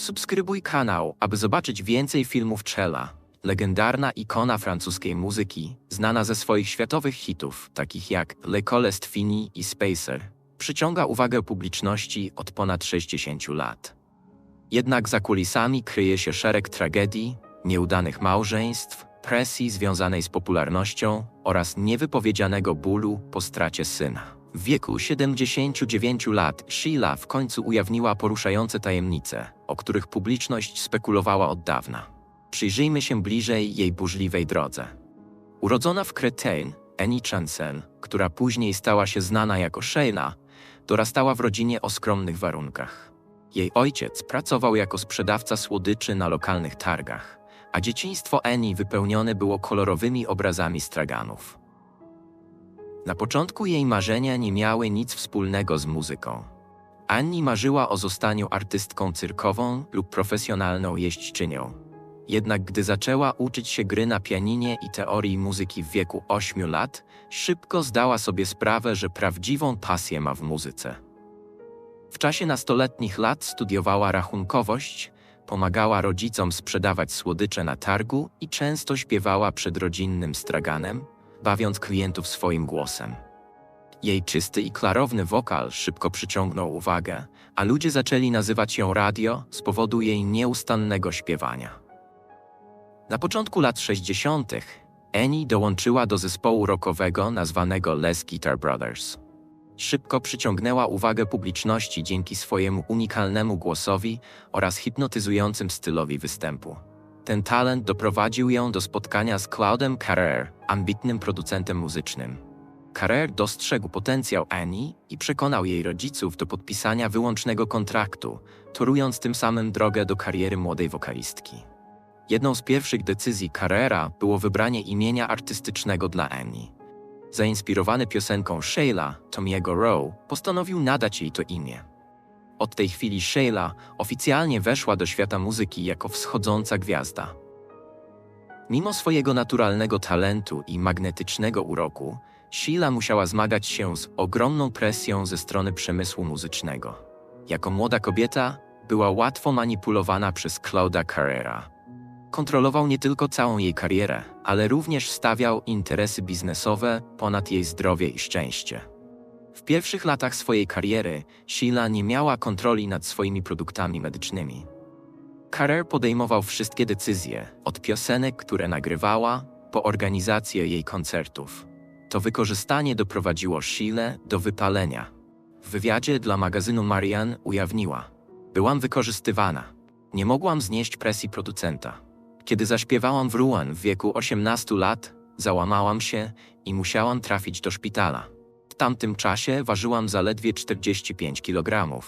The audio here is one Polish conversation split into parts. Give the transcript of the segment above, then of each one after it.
Subskrybuj kanał, aby zobaczyć więcej filmów Chella. Legendarna ikona francuskiej muzyki, znana ze swoich światowych hitów, takich jak Le Colest Fini i Spacer, przyciąga uwagę publiczności od ponad 60 lat. Jednak za kulisami kryje się szereg tragedii, nieudanych małżeństw, presji związanej z popularnością oraz niewypowiedzianego bólu po stracie syna. W wieku 79 lat Sheila w końcu ujawniła poruszające tajemnice, o których publiczność spekulowała od dawna. Przyjrzyjmy się bliżej jej burzliwej drodze. Urodzona w Créteil, Annie Chancel, która później stała się znana jako Sheila, dorastała w rodzinie o skromnych warunkach. Jej ojciec pracował jako sprzedawca słodyczy na lokalnych targach, a dzieciństwo Annie wypełnione było kolorowymi obrazami straganów. Na początku jej marzenia nie miały nic wspólnego z muzyką. Annie marzyła o zostaniu artystką cyrkową lub profesjonalną jeźdźczynią. Jednak gdy zaczęła uczyć się gry na pianinie i teorii muzyki w wieku 8 lat, szybko zdała sobie sprawę, że prawdziwą pasję ma w muzyce. W czasie nastoletnich lat studiowała rachunkowość, pomagała rodzicom sprzedawać słodycze na targu i często śpiewała przed rodzinnym straganem, bawiąc klientów swoim głosem. Jej czysty i klarowny wokal szybko przyciągnął uwagę, a ludzie zaczęli nazywać ją radio z powodu jej nieustannego śpiewania. Na początku lat 60. Annie dołączyła do zespołu rockowego nazwanego Les Guitar Brothers. Szybko przyciągnęła uwagę publiczności dzięki swojemu unikalnemu głosowi oraz hipnotyzującym stylowi występu. Ten talent doprowadził ją do spotkania z Claudem Carrer, ambitnym producentem muzycznym. Carrer dostrzegł potencjał Annie i przekonał jej rodziców do podpisania wyłącznego kontraktu, torując tym samym drogę do kariery młodej wokalistki. Jedną z pierwszych decyzji Carrera było wybranie imienia artystycznego dla Annie. Zainspirowany piosenką Sheila, Tomiego Rowe, postanowił nadać jej to imię. Od tej chwili Sheila oficjalnie weszła do świata muzyki jako wschodząca gwiazda. Mimo swojego naturalnego talentu i magnetycznego uroku, Sheila musiała zmagać się z ogromną presją ze strony przemysłu muzycznego. Jako młoda kobieta była łatwo manipulowana przez Clauda Carrera. Kontrolował nie tylko całą jej karierę, ale również stawiał interesy biznesowe ponad jej zdrowie i szczęście. W pierwszych latach swojej kariery Sheila nie miała kontroli nad swoimi produktami medycznymi. Carrer podejmował wszystkie decyzje, od piosenek, które nagrywała, po organizację jej koncertów. To wykorzystanie doprowadziło Sheila do wypalenia. W wywiadzie dla magazynu Marianne ujawniła: Byłam wykorzystywana. Nie mogłam znieść presji producenta. Kiedy zaśpiewałam w Rouen w wieku 18 lat, załamałam się i musiałam trafić do szpitala. Tamtym czasie ważyłam zaledwie 45 kg.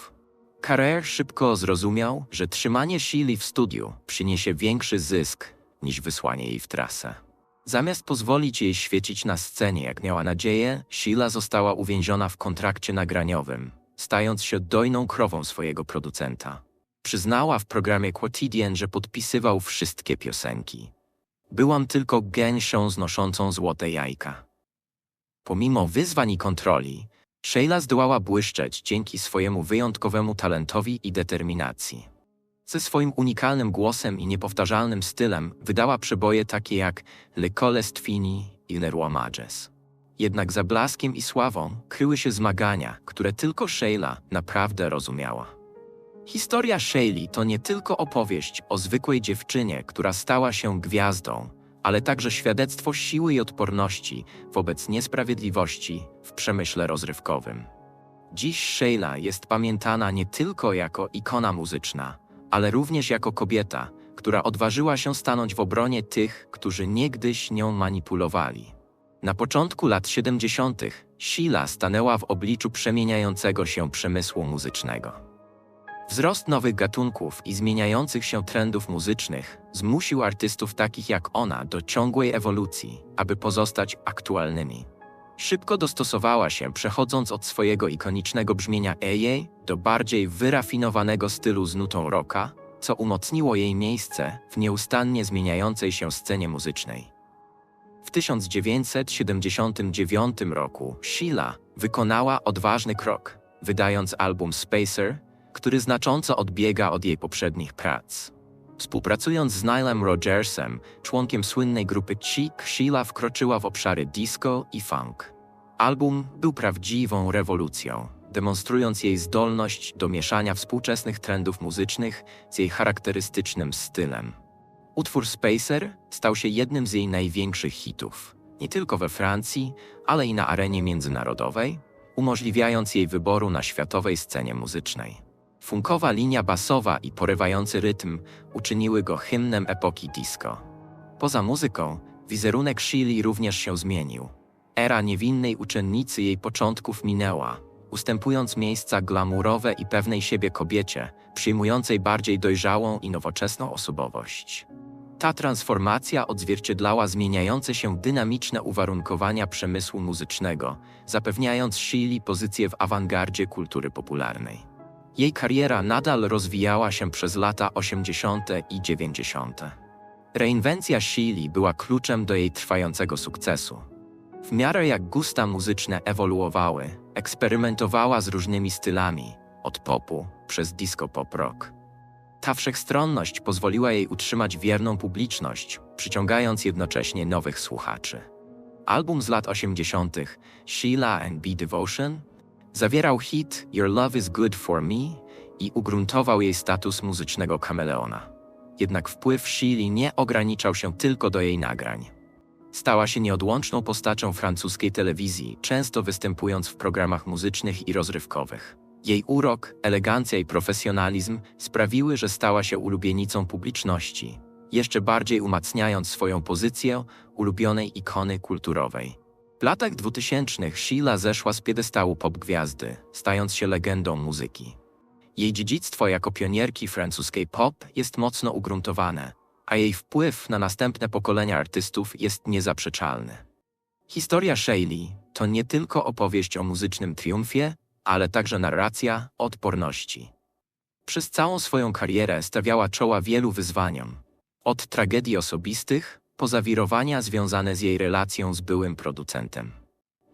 Carrer szybko zrozumiał, że trzymanie Sheila w studiu przyniesie większy zysk niż wysłanie jej w trasę. Zamiast pozwolić jej świecić na scenie, jak miała nadzieję, Sheila została uwięziona w kontrakcie nagraniowym, stając się dojną krową swojego producenta. Przyznała w programie Quotidien, że podpisywał wszystkie piosenki. Byłam tylko gęsią znoszącą złote jajka. Pomimo wyzwań i kontroli, Sheila zdołała błyszczeć dzięki swojemu wyjątkowemu talentowi i determinacji. Ze swoim unikalnym głosem i niepowtarzalnym stylem wydała przeboje takie jak Le Colest Fini i Roi Mages. Jednak za blaskiem i sławą kryły się zmagania, które tylko Sheila naprawdę rozumiała. Historia Shaley to nie tylko opowieść o zwykłej dziewczynie, która stała się gwiazdą, ale także świadectwo siły i odporności wobec niesprawiedliwości w przemyśle rozrywkowym. Dziś Sheila jest pamiętana nie tylko jako ikona muzyczna, ale również jako kobieta, która odważyła się stanąć w obronie tych, którzy niegdyś nią manipulowali. Na początku lat 70. Sheila stanęła w obliczu przemieniającego się przemysłu muzycznego. Wzrost nowych gatunków i zmieniających się trendów muzycznych zmusił artystów takich jak ona do ciągłej ewolucji, aby pozostać aktualnymi. Szybko dostosowała się, przechodząc od swojego ikonicznego brzmienia EJ do bardziej wyrafinowanego stylu z nutą rocka, co umocniło jej miejsce w nieustannie zmieniającej się scenie muzycznej. W 1979 roku Sheila wykonała odważny krok, wydając album Spacer, który znacząco odbiega od jej poprzednich prac. Współpracując z Nilem Rogersem, członkiem słynnej grupy Chic, Sheila wkroczyła w obszary disco i funk. Album był prawdziwą rewolucją, demonstrując jej zdolność do mieszania współczesnych trendów muzycznych z jej charakterystycznym stylem. Utwór Spacer stał się jednym z jej największych hitów, nie tylko we Francji, ale i na arenie międzynarodowej, umożliwiając jej wyboru na światowej scenie muzycznej. Funkowa linia basowa i porywający rytm uczyniły go hymnem epoki disco. Poza muzyką, wizerunek Shili również się zmienił. Era niewinnej uczennicy jej początków minęła, ustępując miejsca glamurowe i pewnej siebie kobiecie, przyjmującej bardziej dojrzałą i nowoczesną osobowość. Ta transformacja odzwierciedlała zmieniające się dynamiczne uwarunkowania przemysłu muzycznego, zapewniając Shili pozycję w awangardzie kultury popularnej. Jej kariera nadal rozwijała się przez lata 80. i 90. Reinwencja Shili była kluczem do jej trwającego sukcesu. W miarę jak gusta muzyczne ewoluowały, eksperymentowała z różnymi stylami, od popu przez disco pop rock. Ta wszechstronność pozwoliła jej utrzymać wierną publiczność, przyciągając jednocześnie nowych słuchaczy. Album z lat 80. Sheila and Be Devotion zawierał hit Your Love is Good for Me i ugruntował jej status muzycznego kameleona. Jednak wpływ Sheila nie ograniczał się tylko do jej nagrań. Stała się nieodłączną postacią francuskiej telewizji, często występując w programach muzycznych i rozrywkowych. Jej urok, elegancja i profesjonalizm sprawiły, że stała się ulubienicą publiczności, jeszcze bardziej umacniając swoją pozycję ulubionej ikony kulturowej. W latach 2000 Sheila zeszła z piedestału pop-gwiazdy, stając się legendą muzyki. Jej dziedzictwo jako pionierki francuskiej pop jest mocno ugruntowane, a jej wpływ na następne pokolenia artystów jest niezaprzeczalny. Historia Shaylee to nie tylko opowieść o muzycznym triumfie, ale także narracja odporności. Przez całą swoją karierę stawiała czoła wielu wyzwaniom, od tragedii osobistych po zawirowania związane z jej relacją z byłym producentem.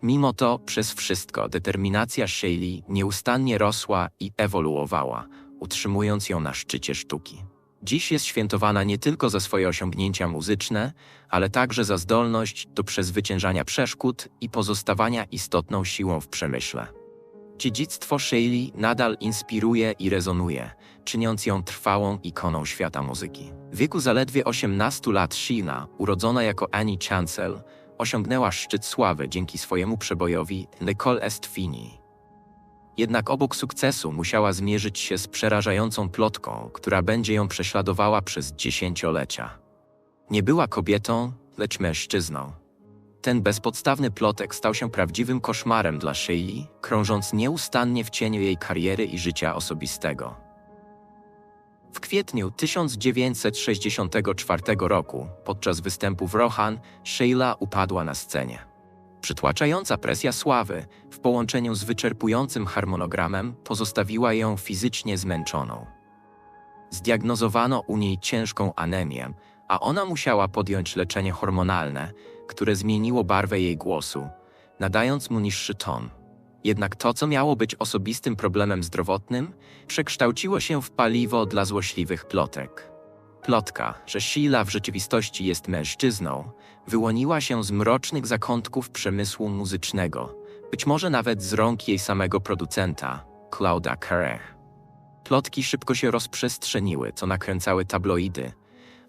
Mimo to, przez wszystko, determinacja Shaylee nieustannie rosła i ewoluowała, utrzymując ją na szczycie sztuki. Dziś jest świętowana nie tylko za swoje osiągnięcia muzyczne, ale także za zdolność do przezwyciężania przeszkód i pozostawania istotną siłą w przemyśle. Dziedzictwo Shaylee nadal inspiruje i rezonuje, czyniąc ją trwałą ikoną świata muzyki. W wieku zaledwie 18 lat Sheila, urodzona jako Annie Chancel, osiągnęła szczyt sławy dzięki swojemu przebojowi Nicole Est Fini. Jednak obok sukcesu musiała zmierzyć się z przerażającą plotką, która będzie ją prześladowała przez dziesięciolecia. Nie była kobietą, lecz mężczyzną. Ten bezpodstawny plotek stał się prawdziwym koszmarem dla Shei, krążąc nieustannie w cieniu jej kariery i życia osobistego. W kwietniu 1964 roku, podczas występu w Rohan, Sheila upadła na scenie. Przytłaczająca presja sławy, w połączeniu z wyczerpującym harmonogramem, pozostawiła ją fizycznie zmęczoną. Zdiagnozowano u niej ciężką anemię, a ona musiała podjąć leczenie hormonalne, które zmieniło barwę jej głosu, nadając mu niższy ton. Jednak to, co miało być osobistym problemem zdrowotnym, przekształciło się w paliwo dla złośliwych plotek. Plotka, że Sheila w rzeczywistości jest mężczyzną, wyłoniła się z mrocznych zakątków przemysłu muzycznego, być może nawet z rąk jej samego producenta, Clauda Carré. Plotki szybko się rozprzestrzeniły, co nakręcały tabloidy,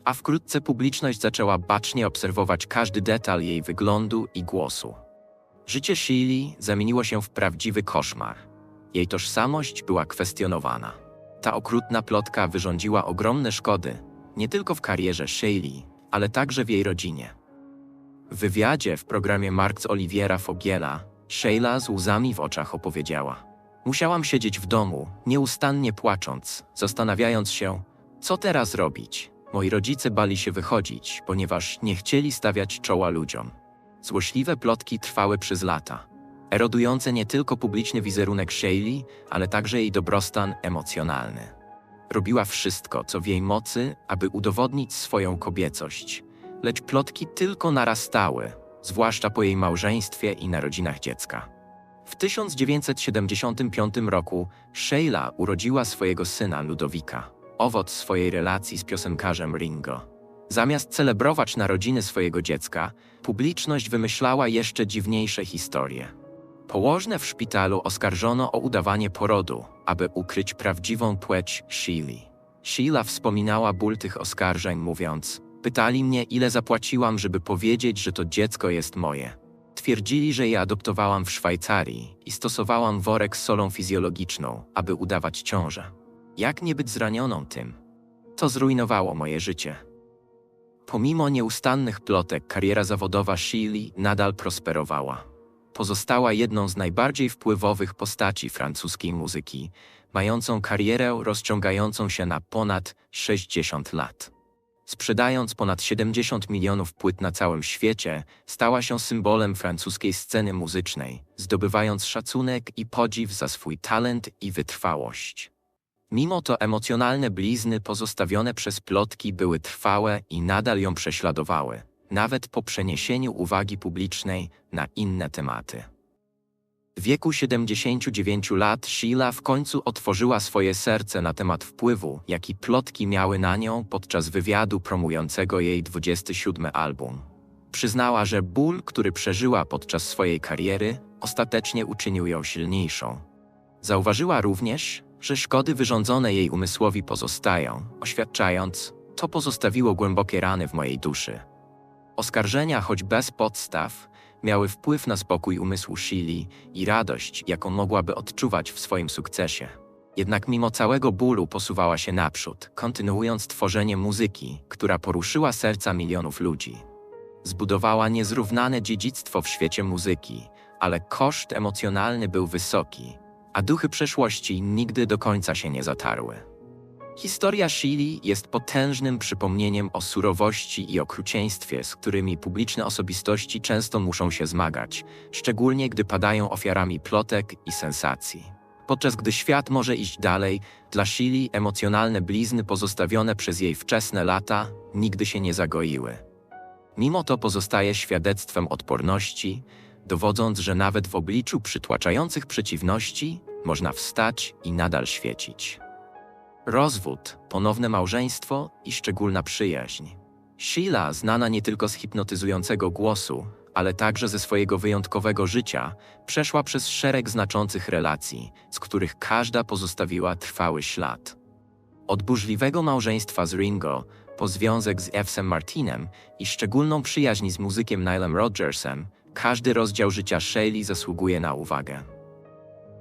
a wkrótce publiczność zaczęła bacznie obserwować każdy detal jej wyglądu i głosu. Życie Shili zamieniło się w prawdziwy koszmar. Jej tożsamość była kwestionowana. Ta okrutna plotka wyrządziła ogromne szkody, nie tylko w karierze Shaylee, ale także w jej rodzinie. W wywiadzie w programie Marks Oliviera Fogiela, Sheila z łzami w oczach opowiedziała: Musiałam siedzieć w domu, nieustannie płacząc, zastanawiając się, co teraz robić. Moi rodzice bali się wychodzić, ponieważ nie chcieli stawiać czoła ludziom. Złośliwe plotki trwały przez lata, erodujące nie tylko publiczny wizerunek Shaylee, ale także jej dobrostan emocjonalny. Robiła wszystko, co w jej mocy, aby udowodnić swoją kobiecość, lecz plotki tylko narastały, zwłaszcza po jej małżeństwie i narodzinach dziecka. W 1975 roku Sheila urodziła swojego syna Ludowika, owoc swojej relacji z piosenkarzem Ringo. Zamiast celebrować narodziny swojego dziecka, publiczność wymyślała jeszcze dziwniejsze historie. Położne w szpitalu oskarżono o udawanie porodu, aby ukryć prawdziwą płeć Sheili. Sheila wspominała ból tych oskarżeń, mówiąc: Pytali mnie, ile zapłaciłam, żeby powiedzieć, że to dziecko jest moje. Twierdzili, że je adoptowałam w Szwajcarii i stosowałam worek z solą fizjologiczną, aby udawać ciążę. Jak nie być zranioną tym? To zrujnowało moje życie. Pomimo nieustannych plotek, kariera zawodowa Sheili nadal prosperowała. Pozostała jedną z najbardziej wpływowych postaci francuskiej muzyki, mającą karierę rozciągającą się na ponad 60 lat. Sprzedając ponad 70 milionów płyt na całym świecie, stała się symbolem francuskiej sceny muzycznej, zdobywając szacunek i podziw za swój talent i wytrwałość. Mimo to emocjonalne blizny pozostawione przez plotki były trwałe i nadal ją prześladowały, nawet po przeniesieniu uwagi publicznej na inne tematy. W wieku 79 lat Sheila w końcu otworzyła swoje serce na temat wpływu, jaki plotki miały na nią podczas wywiadu promującego jej 27 album. Przyznała, że ból, który przeżyła podczas swojej kariery, ostatecznie uczynił ją silniejszą. Zauważyła również, że szkody wyrządzone jej umysłowi pozostają, oświadczając: To pozostawiło głębokie rany w mojej duszy. Oskarżenia, choć bez podstaw, miały wpływ na spokój umysłu Shili i radość, jaką mogłaby odczuwać w swoim sukcesie. Jednak mimo całego bólu posuwała się naprzód, kontynuując tworzenie muzyki, która poruszyła serca milionów ludzi. Zbudowała niezrównane dziedzictwo w świecie muzyki, ale koszt emocjonalny był wysoki, a duchy przeszłości nigdy do końca się nie zatarły. Historia Shili jest potężnym przypomnieniem o surowości i okrucieństwie, z którymi publiczne osobistości często muszą się zmagać, szczególnie gdy padają ofiarami plotek i sensacji. Podczas gdy świat może iść dalej, dla Shili emocjonalne blizny pozostawione przez jej wczesne lata nigdy się nie zagoiły. Mimo to pozostaje świadectwem odporności, dowodząc, że nawet w obliczu przytłaczających przeciwności można wstać i nadal świecić. Rozwód, ponowne małżeństwo i szczególna przyjaźń. Sheila, znana nie tylko z hipnotyzującego głosu, ale także ze swojego wyjątkowego życia, przeszła przez szereg znaczących relacji, z których każda pozostawiła trwały ślad. Od burzliwego małżeństwa z Ringo, po związek z Evsem Martinem i szczególną przyjaźń z muzykiem Nilem Rodgersem, każdy rozdział życia Shelley zasługuje na uwagę.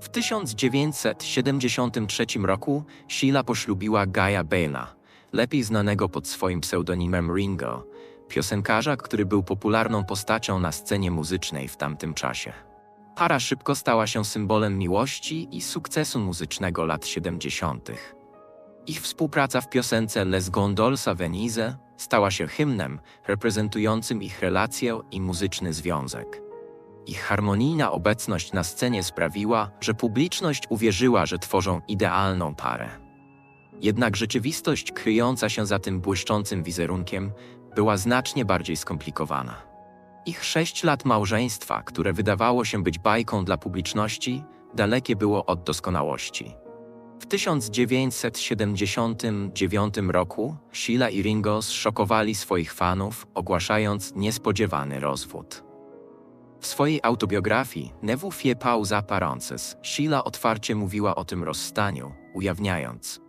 W 1973 roku Sheila poślubiła Gaia Bale'a, lepiej znanego pod swoim pseudonimem Ringo, piosenkarza, który był popularną postacią na scenie muzycznej w tamtym czasie. Para szybko stała się symbolem miłości i sukcesu muzycznego lat 70. Ich współpraca w piosence Les Gondoles à Venise stała się hymnem reprezentującym ich relację i muzyczny związek. Ich harmonijna obecność na scenie sprawiła, że publiczność uwierzyła, że tworzą idealną parę. Jednak rzeczywistość kryjąca się za tym błyszczącym wizerunkiem była znacznie bardziej skomplikowana. Ich sześć lat małżeństwa, które wydawało się być bajką dla publiczności, dalekie było od doskonałości. W 1979 roku Sheila i Ringo zszokowali swoich fanów, ogłaszając niespodziewany rozwód. W swojej autobiografii Ne vous fiez pas aux apparences Sheila otwarcie mówiła o tym rozstaniu, ujawniając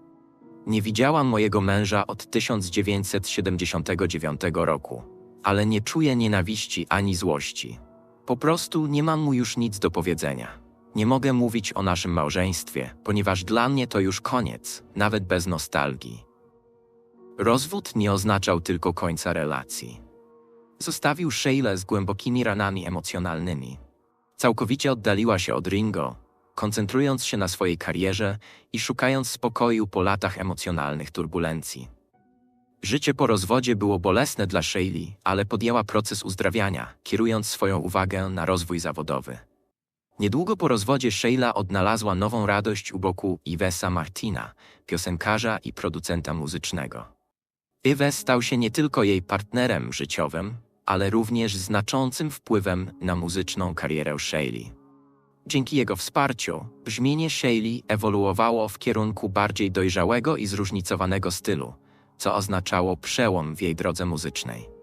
Nie widziałam mojego męża od 1979 roku, ale nie czuję nienawiści ani złości. Po prostu nie mam mu już nic do powiedzenia. Nie mogę mówić o naszym małżeństwie, ponieważ dla mnie to już koniec, nawet bez nostalgii. Rozwód nie oznaczał tylko końca relacji. Zostawił Sheila z głębokimi ranami emocjonalnymi. Całkowicie oddaliła się od Ringo, koncentrując się na swojej karierze i szukając spokoju po latach emocjonalnych turbulencji. Życie po rozwodzie było bolesne dla Shayli, ale podjęła proces uzdrawiania, kierując swoją uwagę na rozwój zawodowy. Niedługo po rozwodzie Sheila odnalazła nową radość u boku Ivesa Martina, piosenkarza i producenta muzycznego. Ives stał się nie tylko jej partnerem życiowym, ale również znaczącym wpływem na muzyczną karierę Shayli. Dzięki jego wsparciu, brzmienie Shaley ewoluowało w kierunku bardziej dojrzałego i zróżnicowanego stylu, co oznaczało przełom w jej drodze muzycznej.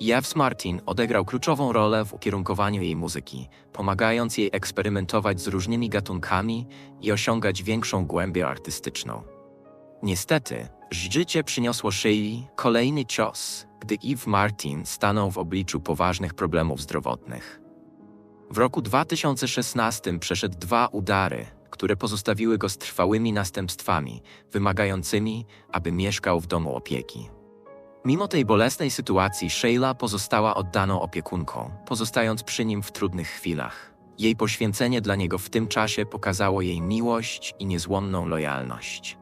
Yves Martin odegrał kluczową rolę w ukierunkowaniu jej muzyki, pomagając jej eksperymentować z różnymi gatunkami i osiągać większą głębię artystyczną. Niestety, życie przyniosło Shaley kolejny cios, gdy Yves Martin stanął w obliczu poważnych problemów zdrowotnych. W roku 2016 przeszedł dwa udary, które pozostawiły go z trwałymi następstwami, wymagającymi, aby mieszkał w domu opieki. Mimo tej bolesnej sytuacji, Sheila pozostała oddaną opiekunką, pozostając przy nim w trudnych chwilach. Jej poświęcenie dla niego w tym czasie pokazało jej miłość i niezłomną lojalność.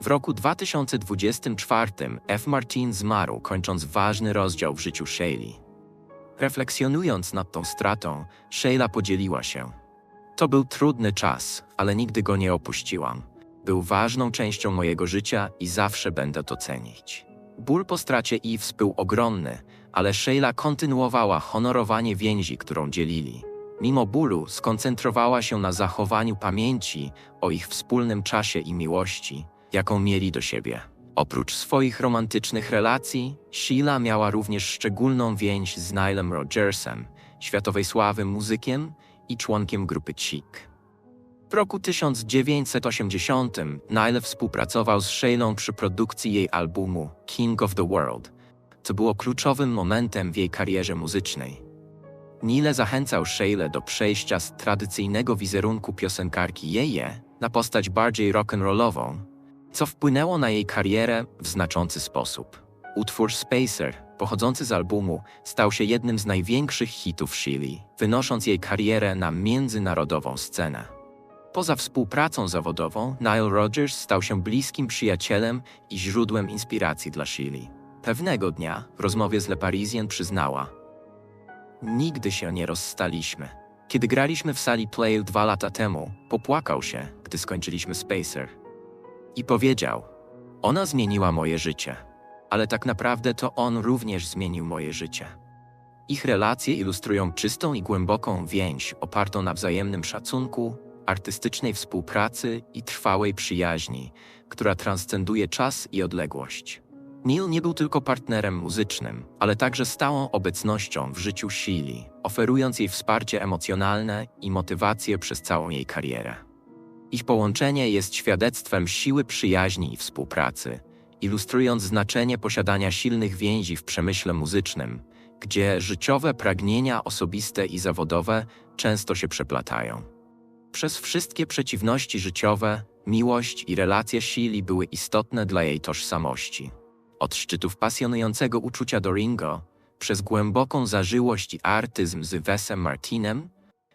W roku 2024 F. Martin zmarł, kończąc ważny rozdział w życiu Shaley. Refleksjonując nad tą stratą, Sheila podzieliła się. To był trudny czas, ale nigdy go nie opuściłam. Był ważną częścią mojego życia i zawsze będę to cenić. Ból po stracie Eves był ogromny, ale Sheila kontynuowała honorowanie więzi, którą dzielili. Mimo bólu skoncentrowała się na zachowaniu pamięci o ich wspólnym czasie i miłości, jaką mieli do siebie. Oprócz swoich romantycznych relacji, Sheila miała również szczególną więź z Nilem Rogersem, światowej sławy muzykiem i członkiem grupy Chic. W roku 1980 Nile współpracował z Sheilą przy produkcji jej albumu King of the World, co było kluczowym momentem w jej karierze muzycznej. Nile zachęcał Sheilę do przejścia z tradycyjnego wizerunku piosenkarki Jeje na postać bardziej rock'n'rollową, co wpłynęło na jej karierę w znaczący sposób. Utwór Spacer, pochodzący z albumu, stał się jednym z największych hitów Sheely, wynosząc jej karierę na międzynarodową scenę. Poza współpracą zawodową, Nile Rodgers stał się bliskim przyjacielem i źródłem inspiracji dla Sheely. Pewnego dnia w rozmowie z Le Parisien przyznała: Nigdy się nie rozstaliśmy. Kiedy graliśmy w sali Play dwa lata temu, popłakał się, gdy skończyliśmy Spacer. I powiedział: Ona zmieniła moje życie, ale tak naprawdę to on również zmienił moje życie. Ich relacje ilustrują czystą i głęboką więź opartą na wzajemnym szacunku, artystycznej współpracy i trwałej przyjaźni, która transcenduje czas i odległość. Neil nie był tylko partnerem muzycznym, ale także stałą obecnością w życiu Shili, oferując jej wsparcie emocjonalne i motywację przez całą jej karierę. Ich połączenie jest świadectwem siły przyjaźni i współpracy, ilustrując znaczenie posiadania silnych więzi w przemyśle muzycznym, gdzie życiowe pragnienia osobiste i zawodowe często się przeplatają. Przez wszystkie przeciwności życiowe, miłość i relacje Shili były istotne dla jej tożsamości. Od szczytów pasjonującego uczucia do Ringo, przez głęboką zażyłość i artyzm z Wesem Martinem,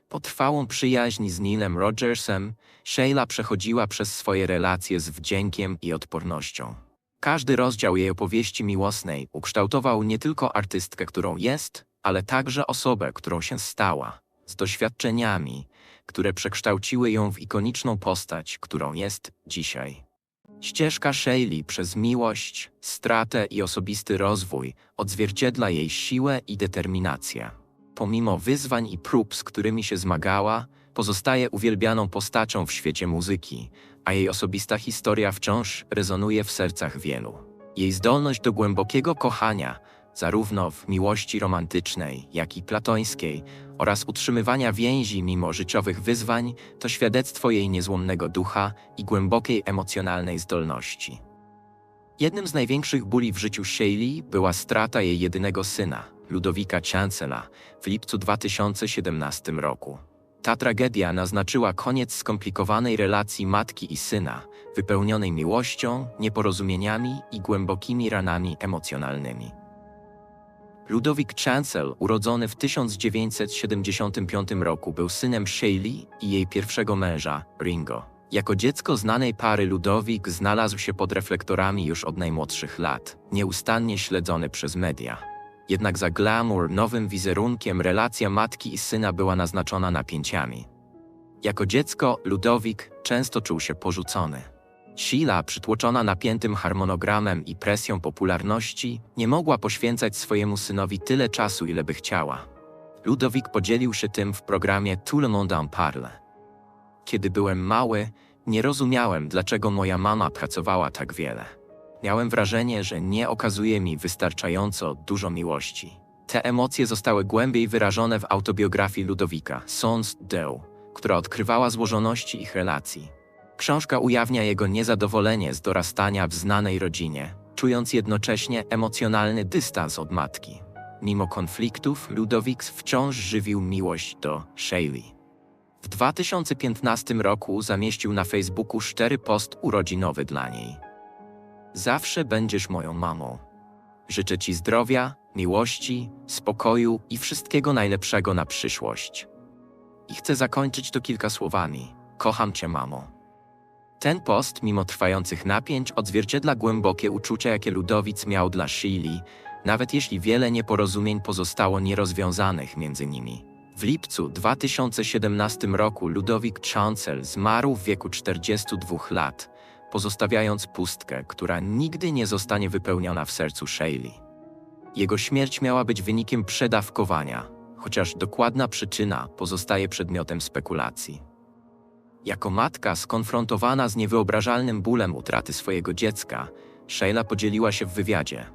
po trwałą przyjaźń z Neilem Rogersem, Sheila przechodziła przez swoje relacje z wdziękiem i odpornością. Każdy rozdział jej opowieści miłosnej ukształtował nie tylko artystkę, którą jest, ale także osobę, którą się stała, z doświadczeniami, które przekształciły ją w ikoniczną postać, którą jest dzisiaj. Ścieżka Shaylee przez miłość, stratę i osobisty rozwój odzwierciedla jej siłę i determinację. Pomimo wyzwań i prób, z którymi się zmagała, pozostaje uwielbianą postacią w świecie muzyki, a jej osobista historia wciąż rezonuje w sercach wielu. Jej zdolność do głębokiego kochania, zarówno w miłości romantycznej, jak i platońskiej, oraz utrzymywania więzi mimo życiowych wyzwań, to świadectwo jej niezłomnego ducha i głębokiej emocjonalnej zdolności. Jednym z największych bóli w życiu Shaley była strata jej jedynego syna, Ludowika Chancela, w lipcu 2017 roku. Ta tragedia naznaczyła koniec skomplikowanej relacji matki i syna, wypełnionej miłością, nieporozumieniami i głębokimi ranami emocjonalnymi. Ludowik Chancel, urodzony w 1975 roku, był synem Shaley i jej pierwszego męża, Ringo. Jako dziecko znanej pary Ludowik znalazł się pod reflektorami już od najmłodszych lat, nieustannie śledzony przez media. Jednak za glamour, nowym wizerunkiem relacja matki i syna była naznaczona napięciami. Jako dziecko Ludowik często czuł się porzucony. Sheila, przytłoczona napiętym harmonogramem i presją popularności, nie mogła poświęcać swojemu synowi tyle czasu, ile by chciała. Ludowik podzielił się tym w programie Tout le monde en parle. Kiedy byłem mały, nie rozumiałem, dlaczego moja mama pracowała tak wiele. Miałem wrażenie, że nie okazuje mi wystarczająco dużo miłości. Te emocje zostały głębiej wyrażone w autobiografii Ludowika, Sons Deu, która odkrywała złożoności ich relacji. Książka ujawnia jego niezadowolenie z dorastania w znanej rodzinie, czując jednocześnie emocjonalny dystans od matki. Mimo konfliktów, Ludowik wciąż żywił miłość do Shaylee. W 2015 roku zamieścił na Facebooku szczery post urodzinowy dla niej. Zawsze będziesz moją mamą. Życzę Ci zdrowia, miłości, spokoju i wszystkiego najlepszego na przyszłość. I chcę zakończyć to kilka słowami. Kocham Cię, mamo. Ten post, mimo trwających napięć, odzwierciedla głębokie uczucia, jakie Ludowic miał dla Shili, nawet jeśli wiele nieporozumień pozostało nierozwiązanych między nimi. W lipcu 2017 roku Ludowik Chancel zmarł w wieku 42 lat, pozostawiając pustkę, która nigdy nie zostanie wypełniona w sercu Shaylee. Jego śmierć miała być wynikiem przedawkowania, chociaż dokładna przyczyna pozostaje przedmiotem spekulacji. Jako matka skonfrontowana z niewyobrażalnym bólem utraty swojego dziecka, Sheila podzieliła się w wywiadzie.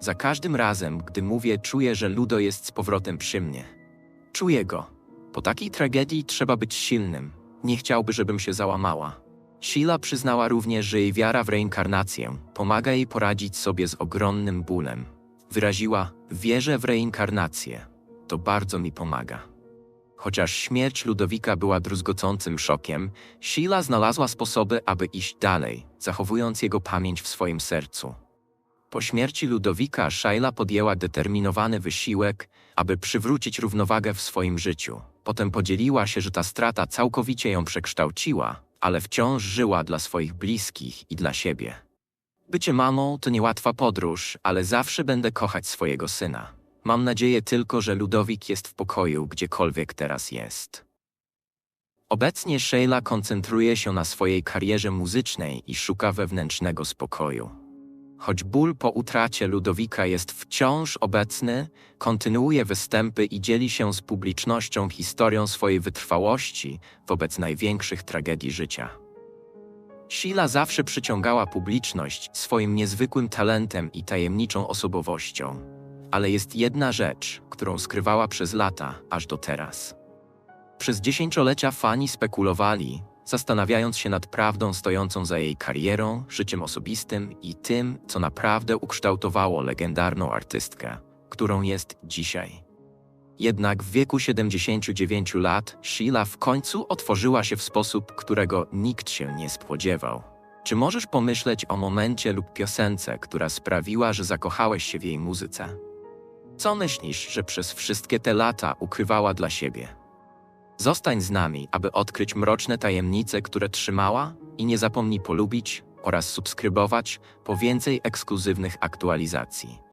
Za każdym razem, gdy mówię, czuję, że Ludo jest z powrotem przy mnie. Czuję go. Po takiej tragedii trzeba być silnym. Nie chciałby, żebym się załamała. Sheila przyznała również, że jej wiara w reinkarnację pomaga jej poradzić sobie z ogromnym bólem. Wyraziła: Wierzę w reinkarnację. To bardzo mi pomaga. Chociaż śmierć Ludowika była druzgocącym szokiem, Sheila znalazła sposoby, aby iść dalej, zachowując jego pamięć w swoim sercu. Po śmierci Ludowika Sheila podjęła determinowany wysiłek, aby przywrócić równowagę w swoim życiu. Potem podzieliła się, że ta strata całkowicie ją przekształciła, ale wciąż żyła dla swoich bliskich i dla siebie. Bycie mamą to niełatwa podróż, ale zawsze będę kochać swojego syna. Mam nadzieję tylko, że Ludowik jest w pokoju, gdziekolwiek teraz jest. Obecnie Sheila koncentruje się na swojej karierze muzycznej i szuka wewnętrznego spokoju. Choć ból po utracie Ludowika jest wciąż obecny, kontynuuje występy i dzieli się z publicznością historią swojej wytrwałości wobec największych tragedii życia. Sheila zawsze przyciągała publiczność swoim niezwykłym talentem i tajemniczą osobowością. Ale jest jedna rzecz, którą skrywała przez lata, aż do teraz. Przez dziesięciolecia fani spekulowali, zastanawiając się nad prawdą stojącą za jej karierą, życiem osobistym i tym, co naprawdę ukształtowało legendarną artystkę, którą jest dzisiaj. Jednak w wieku 79 lat Sheila w końcu otworzyła się w sposób, którego nikt się nie spodziewał. Czy możesz pomyśleć o momencie lub piosence, która sprawiła, że zakochałeś się w jej muzyce? Co myślisz, że przez wszystkie te lata ukrywała dla siebie? Zostań z nami, aby odkryć mroczne tajemnice, które trzymała i nie zapomnij polubić oraz subskrybować po więcej ekskluzywnych aktualizacji.